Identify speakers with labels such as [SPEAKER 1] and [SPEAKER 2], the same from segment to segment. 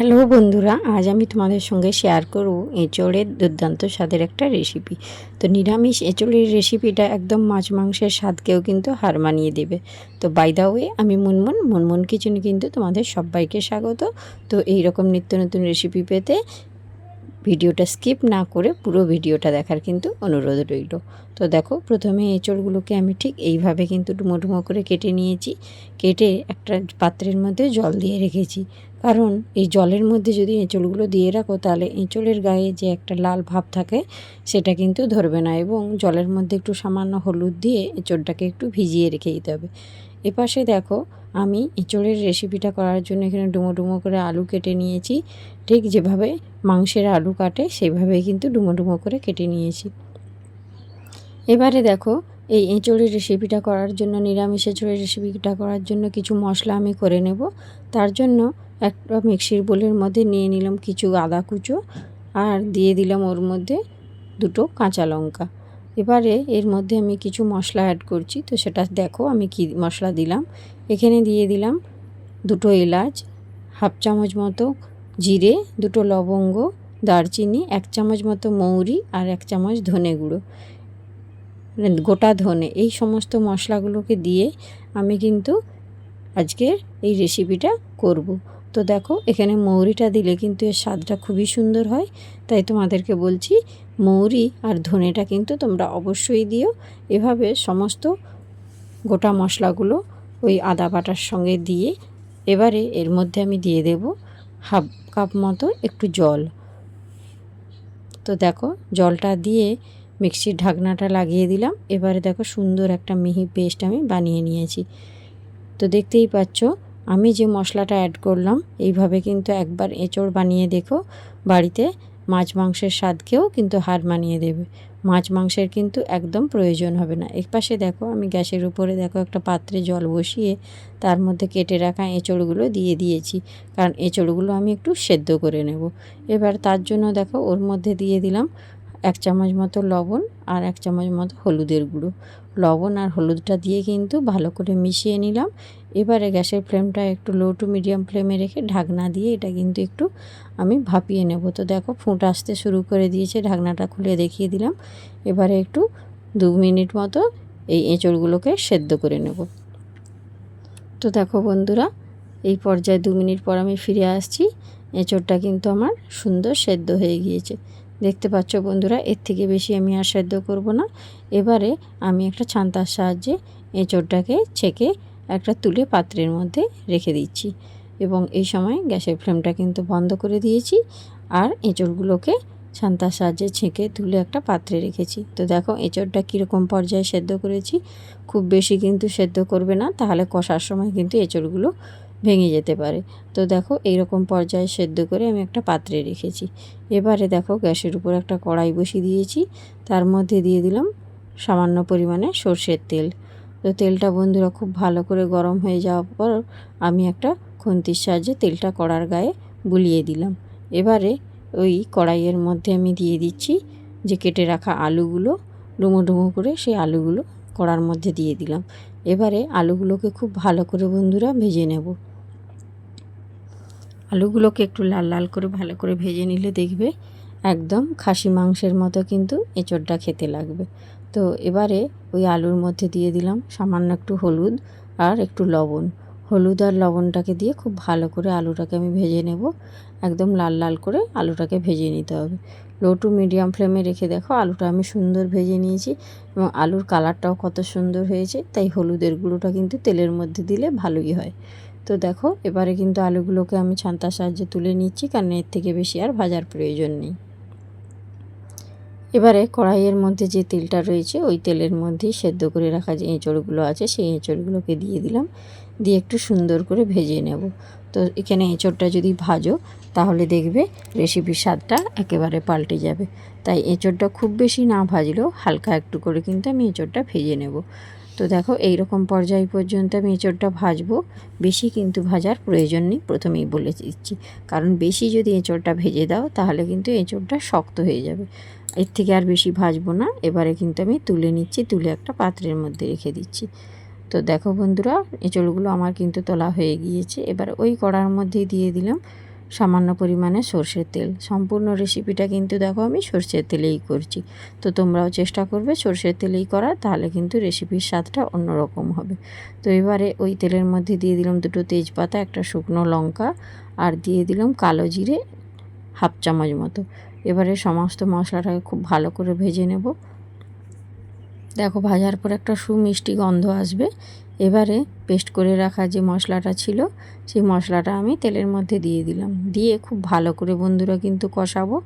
[SPEAKER 1] Hello বন্ধুরা, আজ আমি তোমাদের সঙ্গে শেয়ার করব এঁচড়ের দুর্দান্ত স্বাদের একটা রেসিপি তো নিরামিষ এঁচড়ের রেসিপিটা একদম মাছ মাংসের স্বাদকেও কিন্তু হার মানিয়ে দেবে। তো বাই দা ওয়ে আমি মুনমুন মুনমুন কিচেনে কিন্তু তোমাদের সবাইকে স্বাগত। তো এই রকম নিত্য নতুন রেসিপি পেতে ভিডিওটা স্কিপ না করে পুরো ভিডিওটা দেখার কিন্তু অনুরোধ রইল। তো দেখো, প্রথমে এঁচড়গুলোকে আমি ঠিক এইভাবে কিন্তু ডুমো ডুমো করে কেটে নিয়েছি। কেটে একটা পাত্রের মধ্যে জল দিয়ে রেখেছি। কারণ এই জলের মধ্যে যদি এঁচড়গুলো দিয়ে রাখো, তাহলে এঁচড়ের গায়ে যে একটা লাল ভাব থাকে, সেটা কিন্তু ধরবে না এবং জলের মধ্যে একটু সামান্য হলুদ দিয়ে এঁচড়টাকে একটু ভিজিয়ে রেখে দিতে হবে। এপাশে দেখো, আমি এঁচড়ের রেসিপিটা করার জন্য এখানে ডুমো ডুমো করে আলু কেটে নিয়েছি। ঠিক যেভাবে মাংসের আলু কাটে, সেভাবেই কিন্তু ডুমো ডুমো করে কেটে নিয়েছি। এবারে দেখো, এই এঁচড়ের রেসিপিটা করার জন্য নিরামিষ এঁচড়ের রেসিপিটা করার জন্য কিছু মশলা আমি করে নেব। তার জন্য একটা মিক্সির বোলের মধ্যে নিয়ে নিলাম কিছু আদা কুচো আর দিয়ে দিলাম ওর মধ্যে দুটো কাঁচা লঙ্কা। এবারে এর মধ্যে আমি কিছু মশলা অ্যাড করছি, তো সেটা দেখো আমি কি মশলা দিলাম। এখানে দিয়ে দিলাম দুটো এলাচ, হাফ চামচ মতো জিরে, দুটো লবঙ্গ, দারচিনি, এক চামচ মতো মৌরি আর এক চামচ ধনে গুঁড়ো। গোটা ধনে, এই সমস্ত মশলাগুলোকে দিয়ে আমি কিন্তু আজকের এই রেসিপিটা করব। তো দেখো, এখানে মৌরিটা দিলে কিন্তু এর স্বাদটা খুবই সুন্দর হয়। তাই তোমাদেরকে বলছি, মৌরি আর ধনেটা কিন্তু তোমরা অবশ্যই দিও। এভাবে সমস্ত গোটা মশলাগুলো ওই আদা বাটার সঙ্গে দিয়ে এবারে এর মধ্যে আমি দিয়ে দেব হাফ কাপ মতো একটু জল। তো দেখো, জলটা দিয়ে মিক্সির ঢাকনাটা লাগিয়ে দিলাম। এবারে দেখো সুন্দর একটা মিহি পেস্ট আমি বানিয়ে নিয়েছি। তো দেখতেই পাচ্ছ আমি যে মশলাটা অ্যাড করলাম, এইভাবে কিন্তু একবার এঁচড় বানিয়ে দেখো। বাড়িতে মাছ মাংসের স্বাদকেও কিন্তু হার মানিয়ে দেবে। মাছ মাংসের কিন্তু একদম প্রয়োজন হবে না। এক পাশে দেখো, আমি গ্যাসের উপরে দেখো একটা পাত্রে জল বসিয়ে তার মধ্যে কেটে রাখা এঁচড়গুলো দিয়ে দিয়েছি। কারণ এঁচড়গুলো আমি একটু সেদ্ধ করে নেব। এবার তার জন্য দেখো, ওর মধ্যে দিয়ে দিলাম এক চামচ মতো লবণ আর এক চামচ মতো হলুদের গুঁড়ো। লবণ আর হলুদটা দিয়ে কিন্তু ভালো করে মিশিয়ে নিলাম। এবারে গ্যাসের ফ্লেমটা একটু লো টু মিডিয়াম ফ্লেমে রেখে ঢাকনা দিয়ে এটা কিন্তু একটু আমি ভাপিয়ে নেব। তো দেখো ফুট আসতে শুরু করে দিয়েছে, ঢাকনাটা খুলে দেখিয়ে দিলাম। এবারে একটু দু মিনিট মতো এই এঁচড়গুলোকে সেদ্ধ করে নেব। তো দেখো বন্ধুরা, এই পর্যায়ে দু মিনিট পর আমি ফিরে আসছি। এঁচড়টা কিন্তু আমার সুন্দর সেদ্ধ হয়ে গিয়েছে। দেখতে পাচ্ছ বন্ধুরা, এর থেকে বেশি আমি আর সেদ্ধ করব না। এবারে আমি একটা ছান্তার সাহায্যে এঁচড়টাকে ছেঁকে একটা তুলে পাত্রের মধ্যে রেখে দিচ্ছি এবং এই সময় গ্যাসের ফ্লেমটা কিন্তু বন্ধ করে দিয়েছি আর এঁচড়গুলোকে ছান্তার সাহায্যে ছেঁকে তুলে একটা পাত্রে রেখেছি। তো দেখো, এঁচড়টা কীরকম পর্যায়ে সেদ্ধ করেছি, খুব বেশি কিন্তু সেদ্ধ করবে না, তাহলে কষার সময় কিন্তু এঁচড়গুলো ভেঙে যেতে পারে। তো দেখো এই রকম পর্যায়ে সেদ্ধ করে আমি একটা পাত্রে রেখেছি। এবারে দেখো, গ্যাসের উপর একটা কড়াই বসিয়ে দিয়েছি। তার মধ্যে দিয়ে দিলাম সামান্য পরিমাণে সর্ষের তেল। তো তেলটা বন্ধুরা খুব ভালো করে গরম হয়ে যাওয়ার পর আমি একটা খুন্তির সাহায্যে তেলটা কড়ার গায়ে বুলিয়ে দিলাম। এবারে ওই কড়াইয়ের মধ্যে আমি দিয়ে দিচ্ছি যে কেটে রাখা আলুগুলো, ডুমো ডুমো করে সেই আলুগুলো কড়ার মধ্যে দিয়ে দিলাম। এবারে আলুগুলোকে খুব ভালো করে বন্ধুরা ভেজে নেব। আলুগুলোকে একটু লাল লাল করে ভালো করে ভেজে নিলে দেখবে একদম খাসি মাংসের মতো কিন্তু এঁচড়টা খেতে লাগবে। তো এবারে ওই আলুর মধ্যে দিয়ে দিলাম সামান্য একটু হলুদ আর একটু লবণ। হলুদ আর লবণটাকে দিয়ে খুব ভালো করে আলুটাকে আমি ভেজে নেব। একদম লাল লাল করে আলুটাকে ভেজে নিতে হবে। লো টু মিডিয়াম ফ্লেমে রেখে দেখো আলুটা আমি সুন্দর ভেজে নিয়েছি এবং আলুর কালারটাও কত সুন্দর হয়েছে। তাই হলুদের গুঁড়োটা কিন্তু তেলের মধ্যে দিলে ভালোই হয়। তো দেখো, এবারে কিন্তু আলুগুলোকে আমি ছান্তার সাহায্যে তুলে নিচ্ছি, কারণ এর থেকে বেশি আর ভাজার প্রয়োজন নেই। এবারে কড়াইয়ের মধ্যে যে তেলটা রয়েছে, ওই তেলের মধ্যেই সেদ্ধ করে রাখা যে এঁচড়গুলো আছে, সেই এঁচড়গুলোকে দিয়ে দিলাম। দিয়ে একটু সুন্দর করে ভেজে নেব। তো এখানে এঁচড়টা যদি ভাজো, তাহলে দেখবে রেসিপির স্বাদটা একেবারে পাল্টে যাবে। তাই এঁচড়টা খুব বেশি না ভাজলেও হালকা একটু করে কিন্তু আমি এঁচড়টা ভেজে নেব। তো দেখো এই রকম পর্যায় পর্যন্ত আমি এঁচড়টা ভাজবো। বেশি কিন্তু ভাজার প্রয়োজন নেই, প্রথমেই বলে দিচ্ছি। কারণ বেশি যদি এঁচড়টা ভেজে দাও, তাহলে কিন্তু এঁচড়টা শক্ত হয়ে যাবে। এর থেকে আর বেশি ভাজবো না। এবারে কিন্তু আমি তুলে নিচ্ছি, তুলে একটা পাত্রের মধ্যে রেখে দিচ্ছি। তো দেখো বন্ধুরা, এঁচড়গুলো আমার কিন্তু তোলা হয়ে গিয়েছে। এবার ওই কড়ার মধ্যেই দিয়ে দিলাম সামান্য পরিমাণে সর্ষের তেল। সম্পূর্ণ রেসিপিটা কিন্তু দেখো আমি সর্ষের তেলেই করছি। তো তোমরাও চেষ্টা করবে সর্ষের তেলেই করার, তাহলে কিন্তু রেসিপির স্বাদটা অন্যরকম হবে। তো এবারে ওই তেলের মধ্যে দিয়ে দিলাম দুটো তেজপাতা, একটা শুকনো লঙ্কা, আর দিয়ে দিলাম কালো জিরে হাফ চামচ মতো। এবারে সমস্ত মশলাটাকে খুব ভালো করে ভেজে নেব। দেখো ভাজার পর একটা সুমিষ্টি গন্ধ আসবে। এবারে পেস্ট করে রাখা যে মশলাটা ছিল, সেই মশলাটা আমি তেলের মধ্যে দিয়ে দিলাম। দিয়ে খুব ভালো করে বন্ধুরা কিন্তু কষাবো।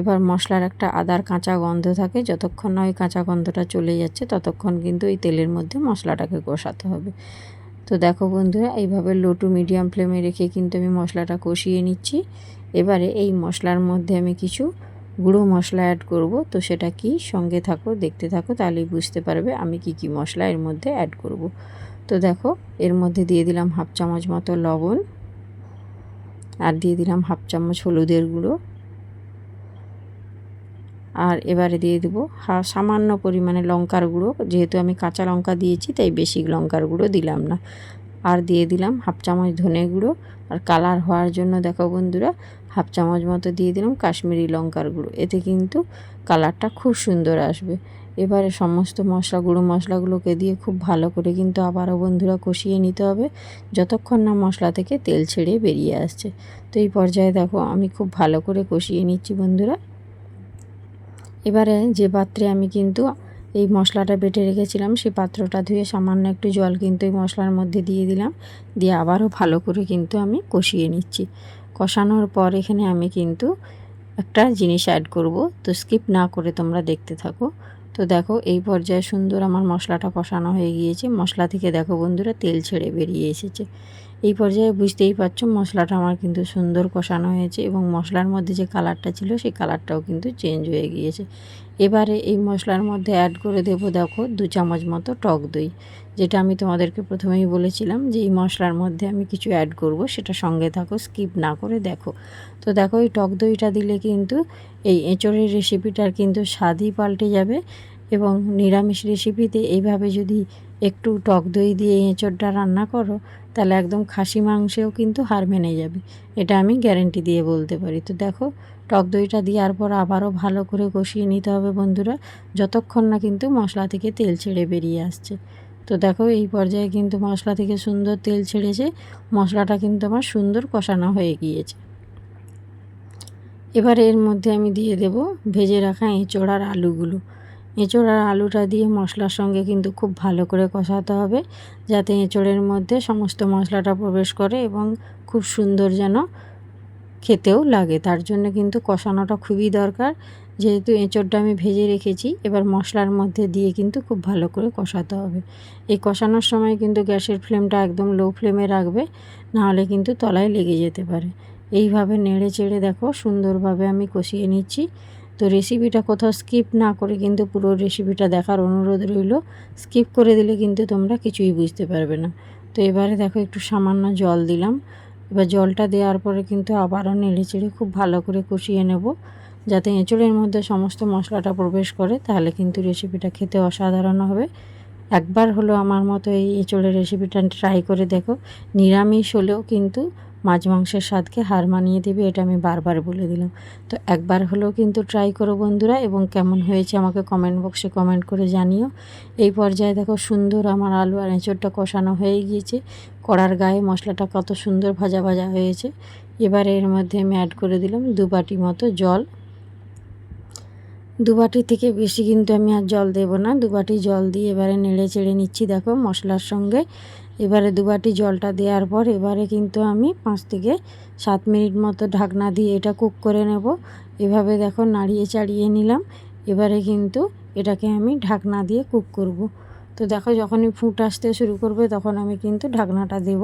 [SPEAKER 1] এবার মশলার একটা আদার কাঁচা গন্ধ থাকে, যতক্ষণ না ওই কাঁচা গন্ধটা চলে যাচ্ছে, ততক্ষণ কিন্তু ওই তেলের মধ্যে মশলাটাকে কষাতে হবে। তো দেখো বন্ধুরা, এইভাবে লো টু মিডিয়াম ফ্লেমে রেখে কিন্তু আমি মশলাটা কষিয়ে নিচ্ছি। এবারে এই মশলার মধ্যে আমি কিছু গুঁড়ো মশলা অ্যাড করব, তো সেটা কি? সঙ্গে থাকো, দেখতে থাকো, তাহলেই বুঝতে পারবে আমি কি কি মশলা এর মধ্যে অ্যাড করব। তো দেখো, এর মধ্যে দিয়ে দিলাম হাফ চামচ মতো লবণ আর দিয়ে দিলাম হাফ চামচ হলুদের গুঁড়ো। আর এবারে দিয়ে দেবো হা, সামান্য পরিমাণে লঙ্কার গুঁড়ো, যেহেতু আমি কাঁচা লঙ্কা দিয়েছি, তাই বেশি লঙ্কার গুঁড়ো দিলাম না। আর দিয়ে দিলাম হাফ চামচ ধনে গুঁড়ো আর কালার হওয়ার জন্য দেখো বন্ধুরা, হাফ চামচ মতো দিয়ে দিলাম কাশ্মীরি লঙ্কার গুঁড়ো। এতে কিন্তু কালারটা খুব সুন্দর আসবে। এবারে সমস্ত মশলা, গুঁড়ো মশলাগুলোকে দিয়ে খুব ভালো করে কিন্তু আবারও বন্ধুরা কষিয়ে নিতে হবে, যতক্ষণ না মশলা থেকে তেল ছেড়ে বেরিয়ে আসছে। তো এই পর্যায়ে দেখো আমি খুব ভালো করে কষিয়ে নিচ্ছি বন্ধুরা। এবারে যে পাত্রে আমি কিন্তু এই মশলাটা বেটে রেখেছিলাম সেই পাত্রটা ধুয়ে সামান্য একটু জল কিন্তু এই মশলার মধ্যে দিয়ে দিলাম। দিয়ে আবারও ভালো করে কিন্তু আমি কষিয়ে নিচ্ছি। কষানোর পর এখানে আমি কিন্তু একটা জিনিস অ্যাড করব, তো স্কিপ না করে তোমরা দেখতে থাকো। তো দেখো, এই পর্যায়ে সুন্দর আমার মশলাটা কষানো হয়ে গিয়েছে। মশলা থেকে দেখো বন্ধুরা, তেল ছেড়ে বেরিয়ে এসেছে। এই পর্যায়ে বুঝতেই পারছ মশলাটা আমার কিন্তু সুন্দর কষানো হয়েছে এবং মশলার মধ্যে যে কালারটা ছিল সেই কালারটাও কিন্তু চেঞ্জ হয়ে গিয়েছে। এবারে এই মশলার মধ্যে অ্যাড করে দেব দেখো দু চামচ মতো টক দই। যেটা আমি তোমাদেরকে প্রথমেই বলেছিলাম যে এই মশলার মধ্যে আমি কিছু অ্যাড করব, সেটা সঙ্গে থাকো স্কিপ না করে দেখো। তো দেখো এই টক দইটা দিলে কিন্তু এই এঁচড়ের রেসিপিটার কিন্তু স্বাদই পাল্টে যাবে এবং নিরামিষ রেসিপিতে এইভাবে যদি একটু টক দই দিয়ে এঁচড়টা রান্না করো, তাহলে একদম খাসি মাংসেও কিন্তু হার মেনে যাবে। এটা আমি গ্যারেন্টি দিয়ে বলতে পারি। তো দেখো, টক দইটা দেওয়ার পর আবারও ভালো করে কষিয়ে নিতে হবে বন্ধুরা, যতক্ষণ না কিন্তু মশলা থেকে তেল ছেড়ে বেরিয়ে আসছে। তো দেখো, এই পর্যায়ে কিন্তু মশলা থেকে সুন্দর তেল ছেড়েছে, মশলাটা কিন্তু আমার সুন্দর কষানো হয়ে গিয়েছে। এবার এর মধ্যে আমি দিয়ে দেব ভেজে রাখা এঁচড় আর আলুগুলো। এঁচড় আর আলুটা দিয়ে মশলার সঙ্গে কিন্তু খুব ভালো করে কষাতে হবে, যাতে এঁচড়ের মধ্যে সমস্ত মশলাটা প্রবেশ করে এবং খুব সুন্দর যেন খেতেও লাগে। তার জন্য কিন্তু কষানোটা খুবই দরকার। যেহেতু এঁচড়টা আমি ভেজে রেখেছি, এবার মশলার মধ্যে দিয়ে কিন্তু খুব ভালো করে কষাতে হবে। এই কষানোর সময় কিন্তু গ্যাসের ফ্লেমটা একদম লো ফ্লেমে রাখবে, নাহলে কিন্তু তলায় লেগে যেতে পারে। এইভাবে নেড়ে চেড়ে দেখো, সুন্দরভাবে আমি কষিয়ে নিচ্ছি। তো রেসিপিটা কোথাও স্কিপ না করে কিন্তু পুরো রেসিপিটা দেখার অনুরোধ রইল। স্কিপ করে দিলে কিন্তু তোমরা কিছুই বুঝতে পারবে না। তো এবারে দেখো একটু সামান্য জল দিলাম। এবার জলটা দেওয়ার পরে কিন্তু আবারও নেড়ে চেড়ে খুব ভালো করে কষিয়ে নেব। যাতে এঁচড়ের মধ্যে সমস্ত মশলাটা প্রবেশ করে, তাহলে কিন্তু রেসিপিটা খেতে অসাধারণ হবে। একবার হলো আমার মতো এই এঁচড়ের রেসিপিটা ট্রাই করে দেখো। নিরামিষ হলেও কিন্তু মাছ মাংসের স্বাদকে হার মানিয়ে দেবে, এটা আমি বারবার বলে দিলাম। তো একবার হলেও কিন্তু ট্রাই করো বন্ধুরা এবং কেমন হয়েছে আমাকে কমেন্ট বক্সে কমেন্ট করে জানিও। এই পর্যায়ে দেখো সুন্দর আমার আলু আর এঁচড়টা কষানো হয়ে গিয়েছে। কড়ার গায়ে মশলাটা কত সুন্দর ভাজা ভাজা হয়েছে। এবারে এর মধ্যে আমি অ্যাড করে দিলাম দু বাটি মতো জল। দু বাটি থেকে বেশি কিন্তু আমি আর জল দেব না। দু বাটি জল দিয়ে এবারে নেড়ে চেড়ে নিচ্ছি, দেখো মশলার সঙ্গে। এবারে দু বাটি জলটা দেওয়ার পর এবারে কিন্তু আমি পাঁচ থেকে সাত মিনিট মতো ঢাকনা দিয়ে এটা কুক করে নেব। এভাবে দেখো নাড়িয়ে চাড়িয়ে নিলাম। এবারে কিন্তু এটাকে আমি ঢাকনা দিয়ে কুক করব। তো দেখো যখনই ফুট আসতে শুরু করবে তখন আমি কিন্তু ঢাকনাটা দেব।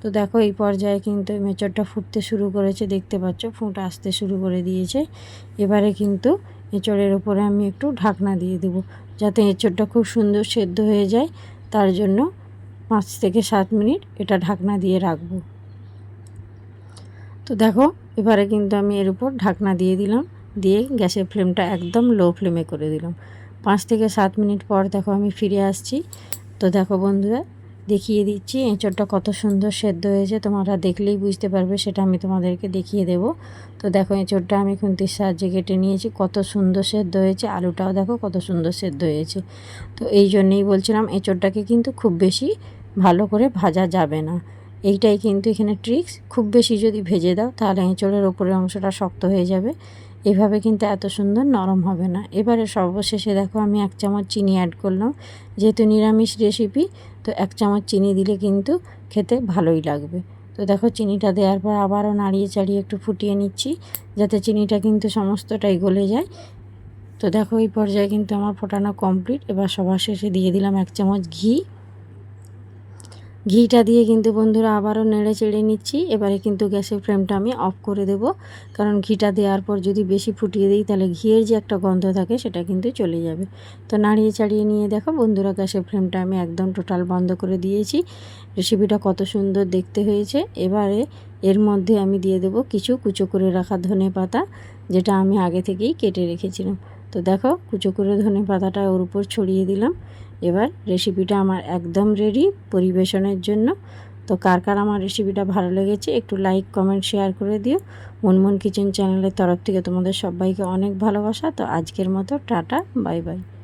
[SPEAKER 1] তো দেখো এই পর্যায়ে কিন্তু মেচরটা ফুটতে শুরু করেছে, দেখতে পাচ্ছ ফুট আসতে শুরু করে দিয়েছে। এবারে কিন্তু এঁচড়ের উপরে আমি একটু ঢাকনা দিয়ে দেব যাতে এঁচড়টা খুব সুন্দর সেদ্ধ হয়ে যায়। তার জন্য পাঁচ থেকে সাত মিনিট এটা ঢাকনা দিয়ে রাখব। তো দেখো, এবারে কিন্তু আমি এর উপর ঢাকনা দিয়ে দিলাম, দিয়ে গ্যাসের ফ্লেমটা একদম লো ফ্লেমে করে দিলাম। পাঁচ থেকে সাত মিনিট পর দেখো আমি ফিরে আসছি। তো দেখো বন্ধুরা, দেখিয়ে দিচ্ছি, এঁচড়টা কত সুন্দর সেদ্ধ হয়েছে, তোমরা দেখলেই বুঝতে পারবে, সেটা আমি তোমাদেরকে দেখিয়ে দেব। তো দেখো, এঁচড়টা আমি খুন্তির সাহায্যে কেটে নিয়েছি, কত সুন্দর সেদ্ধ হয়েছে, আলুটাও দেখো কত সুন্দর সেদ্ধ হয়েছে। তো এই জন্যেই বলছিলাম, এঁচড়টাকে কিন্তু খুব বেশি ভালো করে ভাজা যাবে না। এইটাই কিন্তু এখানে ট্রিক্স খুব বেশি যদি ভেজে দাও, তাহলে এঁচড়ের ওপরের অংশটা শক্ত হয়ে যাবে। এভাবে কিন্তু এত সুন্দর নরম হবে না। এবারে সর্বশেষে দেখো আমি এক চামচ চিনি অ্যাড করলাম। যেহেতু নিরামিষ রেসিপি তো এক চামচ চিনি দিলে কিন্তু খেতে ভালোই লাগবে। তো দেখো চিনিটা দেওয়ার পর আবারও নাড়িয়ে চাড়িয়ে একটু ফুটিয়ে নিচ্ছি, যাতে চিনিটা কিন্তু সমস্তটাই গলে যায়। তো দেখো এই পর্যায়ে কিন্তু আমার ফোটানো কমপ্লিট এবার সবার শেষে দিয়ে দিলাম এক চামচ ঘি। ঘিটা দিয়ে কিন্তু বন্ধুরা আবারও নেড়ে চেড়ে নিচ্ছি। এবারে কিন্তু গ্যাসের ফ্লেমটা আমি অফ করে দেব। কারণ ঘিটা দেওয়ার পর যদি বেশি ফুটিয়ে দিই, তাহলে ঘিয়ের যে একটা গন্ধ থাকে, সেটা কিন্তু চলে যাবে। তো নাড়িয়ে চাড়িয়ে নিয়ে দেখো বন্ধুরা গ্যাসের ফ্লেমটা আমি একদম টোটাল বন্ধ করে দিয়েছি। রেসিপিটা কত সুন্দর দেখতে হয়েছে। এবারে এর মধ্যে আমি দিয়ে দেব কিছু কুচো করে রাখা ধনে পাতা, যেটা আমি আগে থেকেই কেটে রেখেছিলাম। তো দেখো কুচো করে ধনে পাতাটা ওর উপর ছড়িয়ে দিলাম। এবার রেসিপিটা আমার একদম রেডি পরিবেশনের জন্য। তো কার কার আমার রেসিপিটা ভালো লেগেছে একটু লাইক কমেন্ট শেয়ার করে দিও। মুনমুন কিচেন চ্যানেলের তরফ থেকে তোমাদের সবাইকে অনেক ভালোবাসা। তো আজকের মতো টাটা বাই বাই